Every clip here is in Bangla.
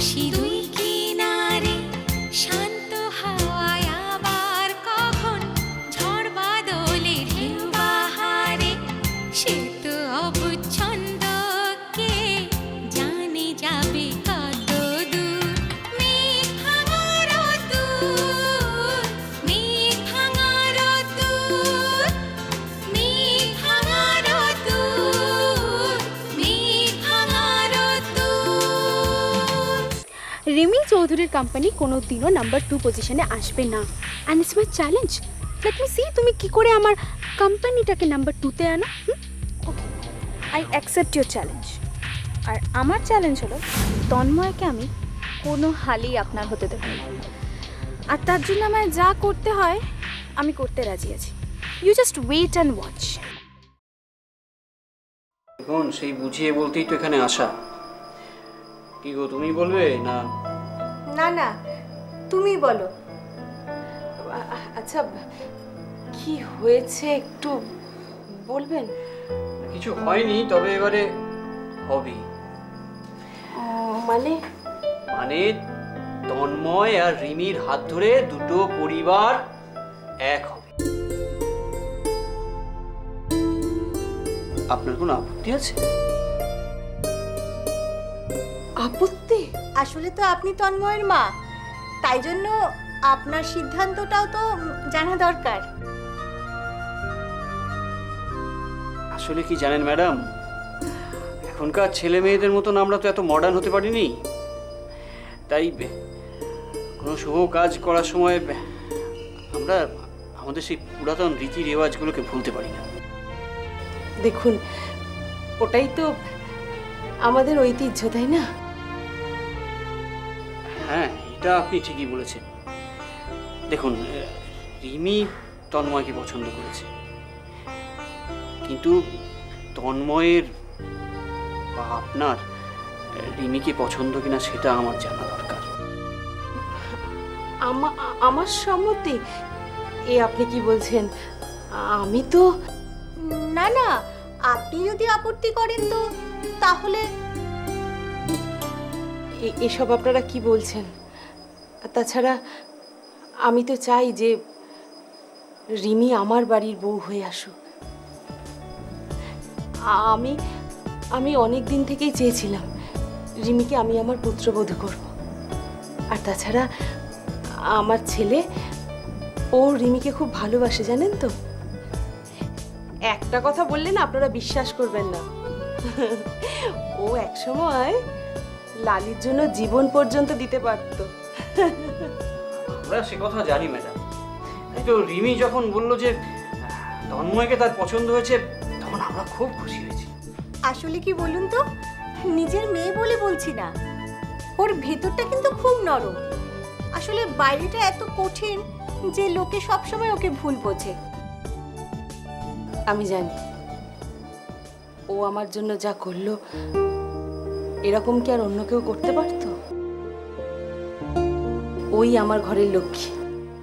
she কোম্পানি কোনো দিনও নাম্বার টু পজিশনে আসবে না। And it's my challenge let me see তুমি কী করে আমার কোম্পানিটাকে নাম্বার টুতে আনো? Okay I accept your challenge আর আমার চ্যালেঞ্জ হলো, তন্ময়কে আমি কোনো হালেই আপনার হতে দেবো। আর তার জন্য আমায় যা করতে হয়, আমি করতে রাজি আছি। You just wait and watch এখন সেই বুঝিয়ে বলতেই তো এখানে আসা। কি গো, তুমি বলবে? না না না তুমি বলো। আচ্ছা কি হয়েছে একটু বলবেন? কিছু হয়নি তবে এবারে হবে। মানে? মানে তন্ময় আর রিমির হাত ধরে দুটো পরিবার এক হবে। আপনার কোনো আপত্তি আছে? আপত্তি? আসলে তো আপনি তন্ময়ের মা। তাই জন্য আপনার সিদ্ধান্তটাও তো জানা দরকার। আসলে কি জানেন ম্যাডাম? এখনকার ছেলে মেয়েদের মতন আমরা তো এত মডার্ন হতে পারিনি। তাই কোনো শুভ কাজ করার সময় আমরা আমাদের সেই পুরাতন রীতি রেওয়াজগুলোকে ভুলতে পারি না। দেখুন ওটাই তো আমাদের ঐতিহ্য তাই না? হ্যাঁ এটা আপনি ঠিকই বলেছেন। দেখুন রিমি তন্ময়কে পছন্দ করেছে। কিন্তু তন্ময়ের বা আপনার রিমিকে পছন্দ কিনা সেটা আমার জানা দরকার। আমার সম্মতি? এ আপনি কি বলছেন? আমি তো না না আপনি যদি আপত্তি করেন তো তাহলে এসব আপনারা কি বলছেন? আর তাছাড়া আমি তো চাই যে রিমি আমার বাড়ির বউ হয়ে আসুক। আমি আমি অনেক দিন থেকেই চেয়েছিলাম রিমিকে আমি আমার পুত্রবধূ করব। আর তাছাড়া আমার ছেলে, ও রিমিকে খুব ভালোবাসে, জানেন তো? একটা কথা বললেন আপনারা বিশ্বাস করবেন না। ও একসময় লালির জন্য জীবন পর্যন্ত দিতে পারতো। আমরা সে কথা জানি ম্যাডাম। তাই তো রিমি যখন বলল যে তন্ময়কে তার পছন্দ হয়েছে তখন আমরা খুব খুশি হয়েছি। আসলে কি বলুন তো? নিজের মেয়ে বলে বলছি না। ওর ভেতরটা কিন্তু খুব নরম। আসলে বাইরেটা এত কঠিন যে লোকে সবসময় ওকে ভুল বোঝে। আমি জানি। ও আমার জন্য যা করল এরকম কি আর অন্য কেউ করতে পারতো? ওই আমার ঘরের লক্ষ্মী।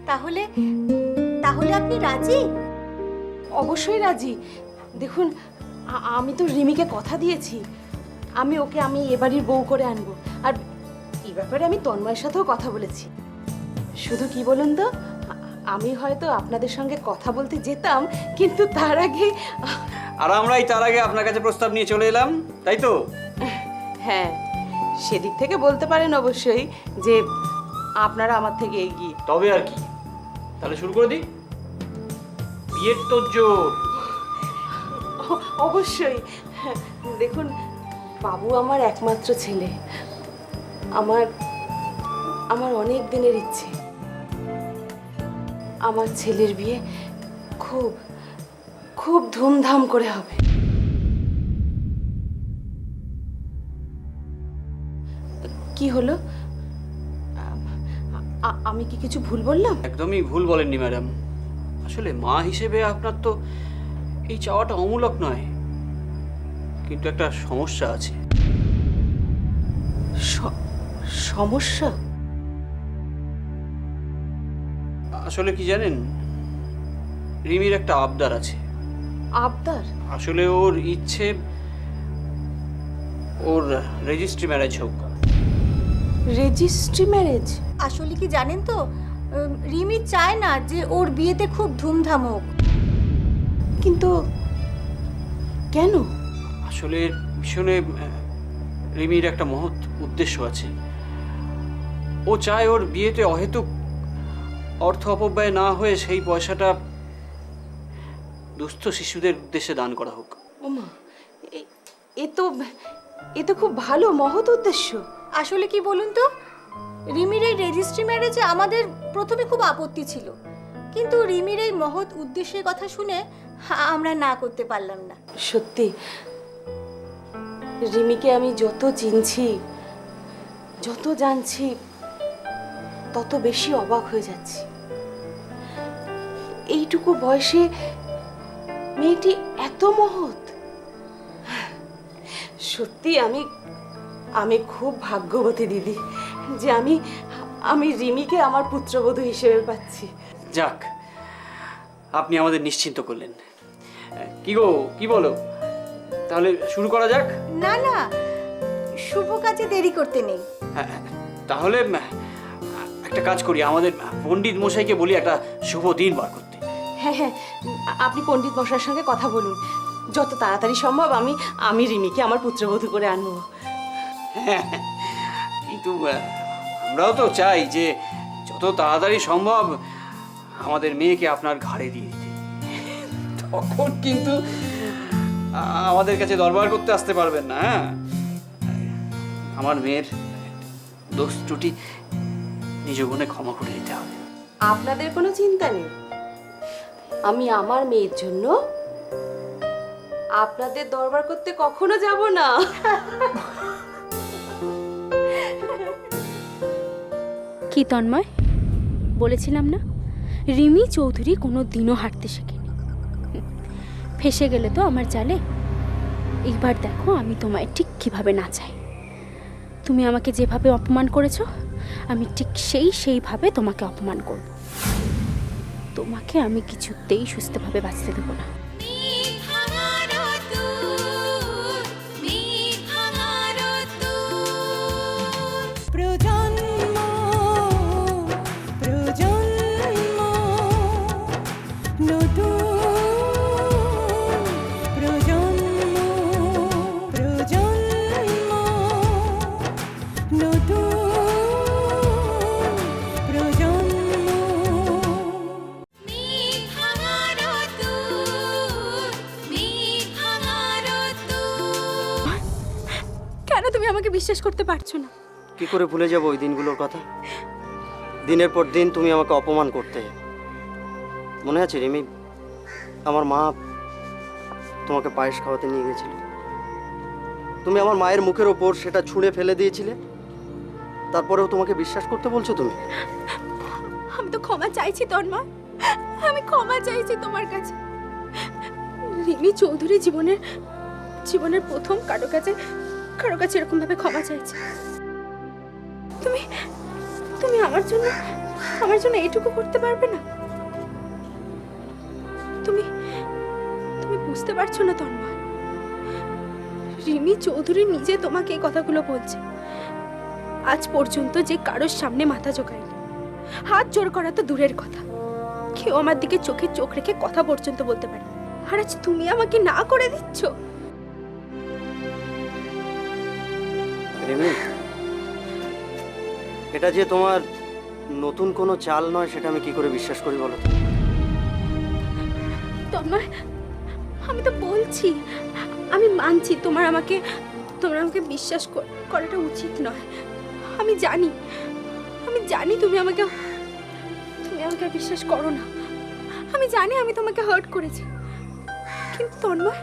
তাহলে তাহলে আপনি রাজি? অবশ্যই রাজি। দেখুন আমি তো রিমিকে কথা দিয়েছি। আমি ওকে আমি এবাড়ির বউ করে আনব। আর এই ব্যাপারে আমি তন্ময়ের সাথেও কথা বলেছি। শুধু কি বলুন তো আমি হয়তো আপনাদের সঙ্গে কথা বলতে যেতাম কিন্তু তার আগে আর আমরাই তার আগে আপনার কাছে প্রস্তাব নিয়ে চলে এলাম তাই তো? হ্যাঁ সেদিক থেকে বলতে পারেন অবশ্যই যে আপনারা আমার থেকে এগিয়ে। তবে আর কি। তাহলে শুরু করে দিই। বিয়ের তোর জোর। অবশ্যই। দেখুন বাবু আমার একমাত্র ছেলে। আমার আমার অনেক দিনের ইচ্ছে। আমার ছেলের বিয়ে খুব খুব ধুমধাম করে হবে। কি হলো? আমি কি কিছু ভুল বললাম? একদমই ভুল বলেননি ম্যাডাম। আসলে মা হিসেবে আপনার তো এই চাওয়াটা অমূলক নয় কিন্তু একটা সমস্যা আছে। সমস্যা? আসলে কি জানেন রিমির একটা আবদার আছে। আবদার? আসলে ওর ইচ্ছে ওর রেজিস্ট্রি ম্যারেজ হোক। Registry marriage? আসলে কি জানেন তো রিমি চায় না যে ওর বিয়েতে খুব ধুমধাম হোক। কিন্তু কেন? আসলে আহ, রিমির একটা মহৎ উদ্দেশ্য আছে। ও চায় ওর বিয়েতে অহেতুক অর্থ অপব্যয় না হয়ে সেই পয়সাটা দুস্থ শিশুদের উদ্দেশ্যে দান করা হোক। ওমা এ- এ তো এ তো খুব ভালো মহৎ উদ্দেশ্য। আসলে কি বলুন তো? রিমির এই রেজিস্ট্রি ম্যারেজে আমাদের প্রথমে খুব আপত্তি ছিল। কিন্তু রিমির এই মহৎ উদ্দেশ্যের কথা শুনে আমরা না করতে পারলাম না। সত্যি, রিমিকে আমি যত চিনছি, যত জানছি, তত বেশি অবাক হয়ে যাচ্ছি। এইটুকু বয়সে মেয়েটি এত মহৎ। সত্যি, আমি আমি খুব ভাগ্যবতী দিদি যে আমি আমি রিমিকে আমার পুত্রবধূ হিসেবে পাচ্ছি। যাক আপনি আমাদের নিশ্চিন্ত করলেন। কি গো কি বলো? তাহলে শুরু করা যাক? না না শুভ কাজে দেরি করতে নেই। হ্যাঁ, তাহলে একটা কাজ করি আমাদের পণ্ডিত মশাইকে বলি একটা শুভ দিন বার করতে। হ্যাঁ হ্যাঁ আপনি পণ্ডিত মশাইয়ের সঙ্গে কথা বলুন। যত তাড়াতাড়ি সম্ভব আমি আমি রিমিকে আমার পুত্রবধূ করে আনব। কিন্তু আমরাও তো চাই যে যত তাড়াতাড়ি সম্ভব আমাদের মেয়েকে আপনার ঘাড়ে দিয়ে দিতে। তখন কিন্তু আমাদের কাছে দরবার করতে আসতে পারবেন না হ্যাঁ? আমার মেয়ের দোষ ত্রুটি নিজ গুণে ক্ষমা করে দিতে হবে। আপনাদের কোনো চিন্তা নেই। আমি আমার মেয়ের জন্য আপনাদের দরবার করতে কখনো যাব না। কি তন্ময়? বলেছিলাম না? রিমি চৌধুরী কোনো দিনও হাঁটতে শেখেনি। ফেসে গেলে তো আমার জালে। এইবার দেখো আমি তোমায় ঠিক কীভাবে না চাই। তুমি আমাকে যেভাবে অপমান করেছ, আমি ঠিক সেই সেইভাবে তোমাকে অপমান করব। তোমাকে আমি কিছুতেই সুস্থভাবে বাঁচতে দেবো না। কেন তুমি আমাকে বিশ্বাস করতে পারছ না? কি করে ভুলে যাব ওই দিনগুলোর কথা? দিনের পর দিন তুমি আমাকে অপমান করতে। মনে আছে রিমি? আমার মা তোমাকে পায়েস খাওয়াতে নিয়ে গেছিল। তুমি আমার মায়ের মুখের ওপর সেটা ছুঁড়ে ফেলে দিয়েছিলে? তারপরেও তোমাকে বিশ্বাস করতে বলছো তুমি? আমি তো ক্ষমা চাইছি, তন্ময়। আমি ক্ষমা চাইছি তোমার কাছে। রিমি চৌধুরী জীবনের জীবনের প্রথম কারও কাছে কারও কাছে এরকম ভাবে ক্ষমা চাইছে। তুমি তুমি আমার জন্য আমার জন্য এইটুকু করতে পারবে না? তুমি তুমি বুঝতে পারছ না, তন্ময়। রিমি চৌধুরী নিজে তোমাকে এই কথাগুলো বলছে। আজ পর্যন্ত যে কারোর সামনে মাথা জোগায়নি হাত জোর করা তো দূরের কথা। কেউ আমার দিকে চোখে চোখ রেখে কথা পর্যন্ত বলতে পারে আর আজ তুমি আমাকে না করে দিচ্ছ? এটা যে তোমার নতুন কোনো চাল নয় সেটা আমি কি করে বিশ্বাস করি বলো? তন্ময় আমি তো বলছি আমি মানছি তোমার আমাকে তোমার আমাকে বিশ্বাস কর- করাটা উচিত নয়। আমি জানি আমি জানি তুমি আমাকে তুমি আমাকে বিশ্বাস করো না। আমি জানি আমি তোমাকে হার্ট করেছি। কিন্তু তন্ময়,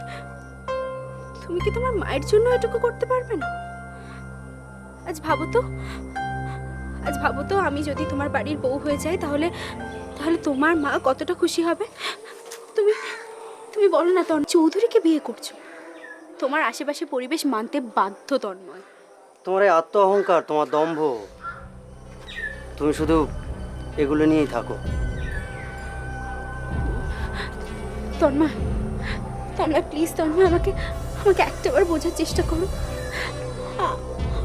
তুমি কি তোমার মায়ের জন্য এটুকু করতে পারবে না? আজ ভাবো তো, আজ ভাবো তো আমি যদি তোমার বাড়ির বউ হয়ে যাই তাহলে তাহলে তোমার মা কতটা খুশি হবে? তুমি তুমি বলো না তন চৌধুরীকে বিয়ে করছ। তোমার আশেপাশে পরিবেশ মানতে বাধ্য তন্ময়। তোমার এই আত্ম অহংকার তোমার দম্ভ। তুমি শুধু এগুলো নিয়েই থাকো। তন্ময় তন্ময় প্লিজ তন্ময় আমাকে আমাকে একটাবার বোঝার চেষ্টা করো।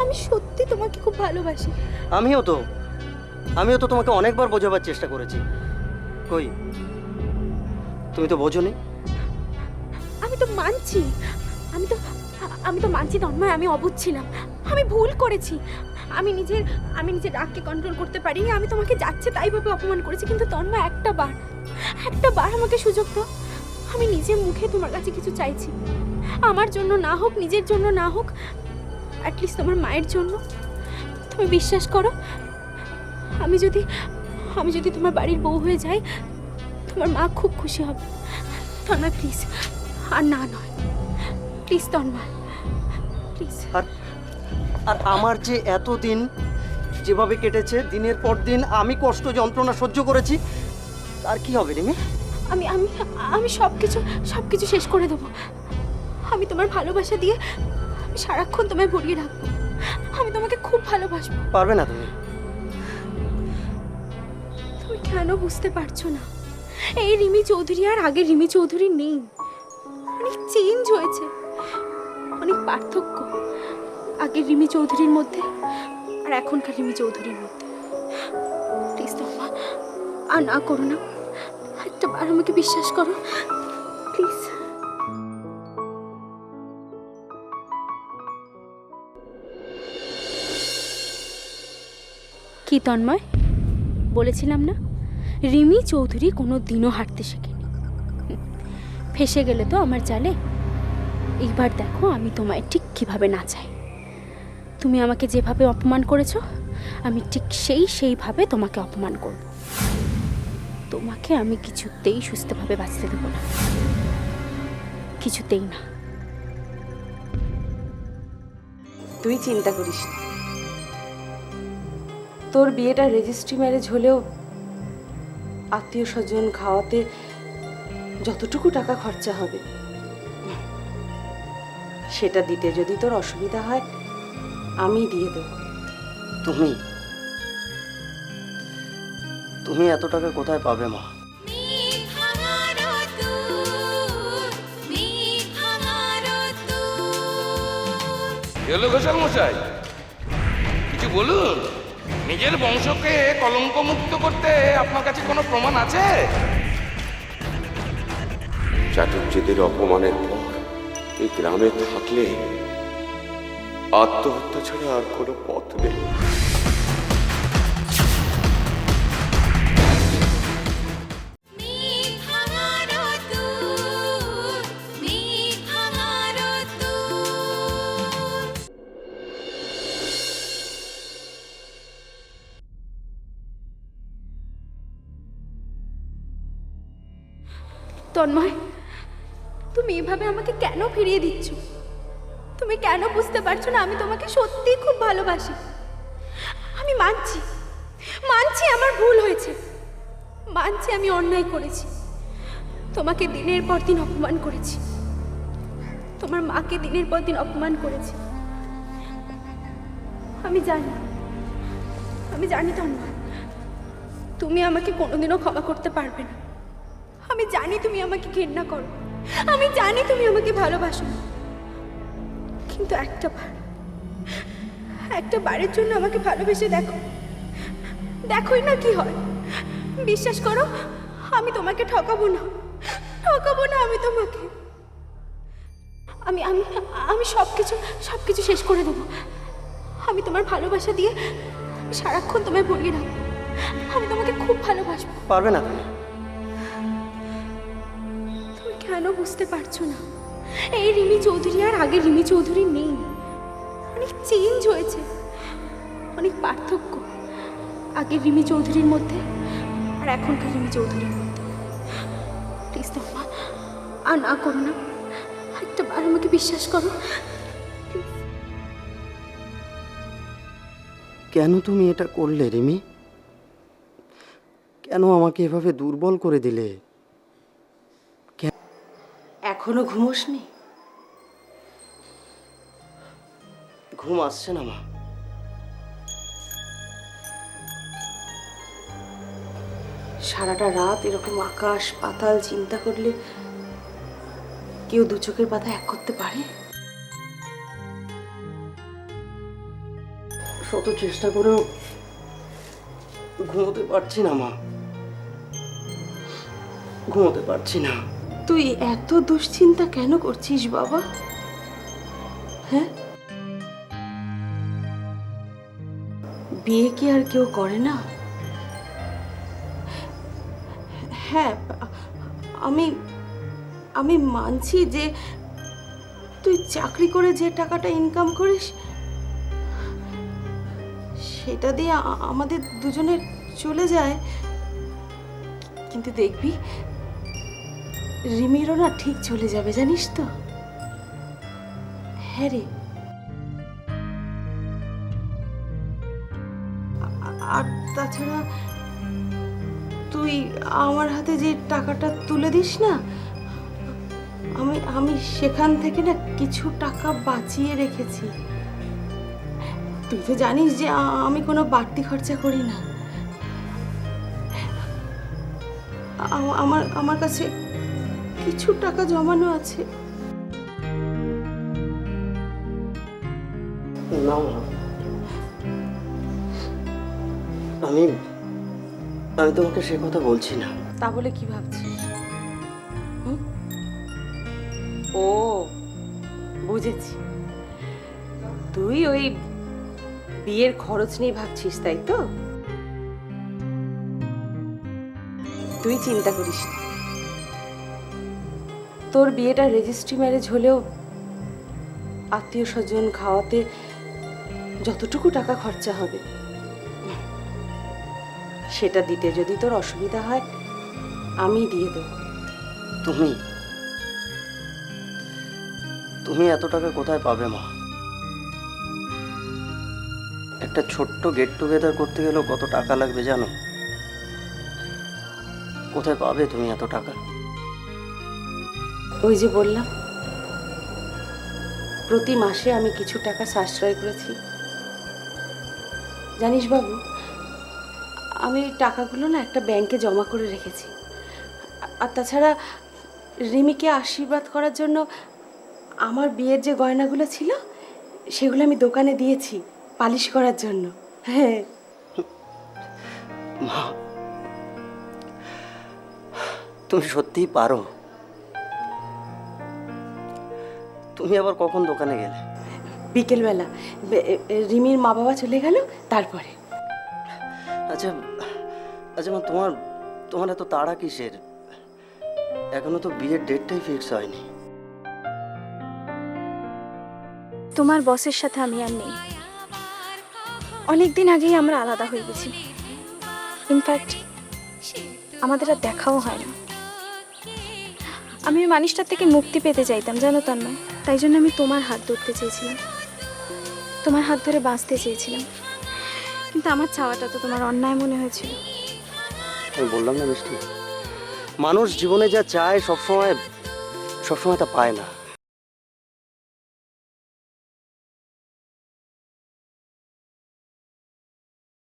আমি সত্যি তোমাকে খুব ভালোবাসি। আমিও তো আমিও তো তোমাকে অনেকবার বোঝাবার চেষ্টা করেছি। কই? তুমি তো বোঝোনি। আমি তো মানছি আমি তো আমি তো মানছি তন্ময় আমি অবুঝ ছিলাম। আমি ভুল করেছি। আমি নিজের আমি নিজের রাগকে কন্ট্রোল করতে পারিনি আমি তোমাকে যাচ্ছে তাই ভাবে অপমান করেছি, কিন্তু তন্ময় একটা বার একটা বার আমাকে সুযোগ দাও। আমি নিজের মুখে তোমার কাছে কিছু চাইছি। আমার জন্য না হোক, নিজের জন্য না হোক অ্যাটলিস্ট তোমার মায়ের জন্য। তুমি বিশ্বাস করো, আমি যদি আমি যদি তোমার বাড়ির বউ হয়ে যাই, তোমার মা খুব খুশি হবে। তন্ময় প্লিজ আর না নয়। প্লিজ তন্ময় প্লিজ আর আমার যে এত দিন যেভাবে কেটেছে দিনের পর দিন আমি কষ্ট যন্ত্রণা সহ্য করেছি আর কি হবে রিমি? আমি আমি আমি সব কিছু সব কিছু শেষ করে দেবো। আমি তোমার ভালোবাসা দিয়ে আমি সারাক্ষণ তোমায় ভরিয়ে রাখব। আমি তোমাকে খুব ভালোবাসবো। পারবে না তুমি। তুমি কেন বুঝতে পারছ না? এই রিমি চৌধুরী আর আগের রিমি চৌধুরী নেই। অনেক চেঞ্জ হয়েছে। অনেক পার্থক্য। আগের রিমি চৌধুরীর মধ্যে, আর এখনকার রিমি চৌধুরীর মধ্যে। প্লিজ তোমা আর না করো না। একটা বার আমাকে বিশ্বাস করো প্লিজ কি তন্ময়? বলেছিলাম না? রিমি চৌধুরী কোনো দিনও হাঁটতে শেখেনি। ফেসে গেলে তো আমার জালে। এইবার দেখো আমি তোমায় ঠিক কীভাবে নাচাই তুমি আমাকে যেভাবে অপমান করেছ, আমি ঠিক সেই সেইভাবে তোমাকে অপমান করব। তোমাকে আমি কিছুতেই সুস্থভাবে বাঁচতে দেবো না। কিছুতেই না। তুই চিন্তা করিস তোর বিয়েটা রেজিস্ট্রি ম্যারেজ হলেও আত্মীয় স্বজন খাওয়াতে যতটুকু টাকা খরচা হবে, সেটা দিতে যদি তোর অসুবিধা হয় আমি দিয়ে দেবো। তুমি? তুমি এত টাকা কোথায় পাবে মা? এলো ঘোষাল মশাই? কিছু বলুন? নিজের বংশকে কলঙ্ক মুক্ত করতে আপনার কাছে কোনো প্রমাণ আছে? চাটুর্যদের অপমানের পর এই গ্রামে থাকলে আত্মহত্যা ছাড়া আর কোনো পথ নেই। তন্ময় তুমি এভাবে আমাকে কেন ফিরিয়ে দিচ্ছ? তুমি কেন বুঝতে পারছ না আমি তোমাকে সত্যিই খুব ভালোবাসি? আমি মানছি মানছি আমার ভুল হয়েছে। মানছি আমি অন্যায় করেছি। তোমাকে দিনের পর দিন অপমান করেছি। তোমার মাকে দিনের পর দিন অপমান করেছি। আমি জানি আমি জানি তন্ময় তুমি আমাকে কোনোদিনও ক্ষমা করতে পারবে না। আমি জানি তুমি আমাকে ঘৃণা করো। আমি জানি তুমি আমাকে ভালোবাসো না। কিন্তু একটা বার একটা বারের জন্য আমাকে ভালোবেসে দেখো। দেখোই না কি হয়। বিশ্বাস করো আমি তোমাকে ঠকাবো না। ঠকাবো না আমি তোমাকে। আমি আমি আমি সব কিছু সব কিছু শেষ করে দেবো। আমি তোমার ভালোবাসা দিয়ে সারাক্ষণ তোমায় ভরিয়ে রাখব। আমি তোমাকে খুব ভালোবাসবো। পারবে না। তুমি তুমি কেন বুঝতে পারছ না? এই রিমি চৌধুরী আর আগে রিমি চৌধুরী নেই। অনেক চেঞ্জ হয়েছে। অনেক পার্থক্য। আগে রিমি চৌধুরীর মধ্যে আর এখনকার রিমি চৌধুরীর মধ্যে। প্লিজ তোমা আর না করো না। একটা বার আমাকে বিশ্বাস করো। কেন তুমি এটা করলে রিমি? কেন আমাকে এভাবে দুর্বল করে দিলে? এখনও ঘুমোসনি ঘুম আসছে না মা। সারাটা রাত এরকম আকাশ পাতাল চিন্তা করলে কেউ দু চোখের পাতা এক করতে পারে? শত চেষ্টা করেও ঘুমোতে পারছি না মা। ঘুমোতে পারছি না। তুই এত দুশ্চিন্তা কেন করছিস বাবা? হ্যাঁ? বিয়ে কি আর কেউ করে না? হ্যাঁ আমি আমি মানছি যে তুই চাকরি করে যে টাকাটা ইনকাম করিস, সেটা দিয়ে আমাদের দুজনের চলে যায়। কিন্তু দেখবি রিমিরও না ঠিক চলে যাবে, জানিস তো? হ্যাঁ রে। আর তাছাড়া তুই আমার হাতে যে টাকাটা তুলে দিস না, আমি আমি সেখান থেকে না কিছু টাকা বাঁচিয়ে রেখেছি। তুই তো জানিস যে আমি কোনো বাড়তি খরচা করি না। আমার আমার কাছে কিছু টাকা জমানো আছে। না আমি আমি তোমাকে সে কথা বলছি না। তা বলে কি ভাবছিস? ও বুঝেছি। তুই ওই বিয়ের খরচ নিয়ে ভাবছিস তাই তো? তুই চিন্তা করিস না। তোর বিয়েটা রেজিস্ট্রি ম্যারেজ হলেও আত্মীয় স্বজন খাওয়াতে যতটুকু টাকা খরচা হবে, সেটা দিতে যদি তোর অসুবিধা হয়, আমি দিয়ে দেবো। তুমি? তুমি এত টাকা কোথায় পাবে মা? একটা ছোট্ট গেট টুগেদার করতে গেলেও কত টাকা লাগবে জানো? কোথায় পাবে তুমি এত টাকা? ওই যে বললাম, প্রতি মাসে আমি কিছু টাকা সাশ্রয় করেছি। জানিস বাবু, আমি এই টাকাগুলো না একটা ব্যাংকে জমা করে রেখেছি। আর তাছাড়া রিমিকে আশীর্বাদ করার জন্য আমার বিয়ের যে গয়নাগুলো ছিল, সেগুলো আমি দোকানে দিয়েছি পালিশ করার জন্য। হ্যাঁ। তুমি সত্যিই পারো। তুমি আবার কখন দোকানে গেলে? বিকেলবেলা। রিমির মা বাবা চলে গেল তারপরে। আচ্ছা আচ্ছা মা তোমার তোমার এত তাড়া কিসের? এখনও তো বিয়ের ডেটটাই ফিক্স হয়নি। তোমার বসের সাথে আমি আর নেই। অনেক দিন আগেই আমরা আলাদা হয়ে গেছি। ইনফ্যাক্ট আমাদের আর দেখাও হয় না। আমি ওই মানুষটার থেকে মুক্তি পেতে চাইতাম জানো তন্ময় তাই জন্য আমি তোমার হাত ধরতে চেয়েছিলাম। তোমার হাত ধরে বাঁচতে চেয়েছিলাম। কিন্তু আমার চাওয়াটা তো তোমার অন্যায় মনে হয়েছিল। আমি বললাম না মিষ্টি। মানুষ জীবনে যা চায় সবসময় সবসময় তা পায় না।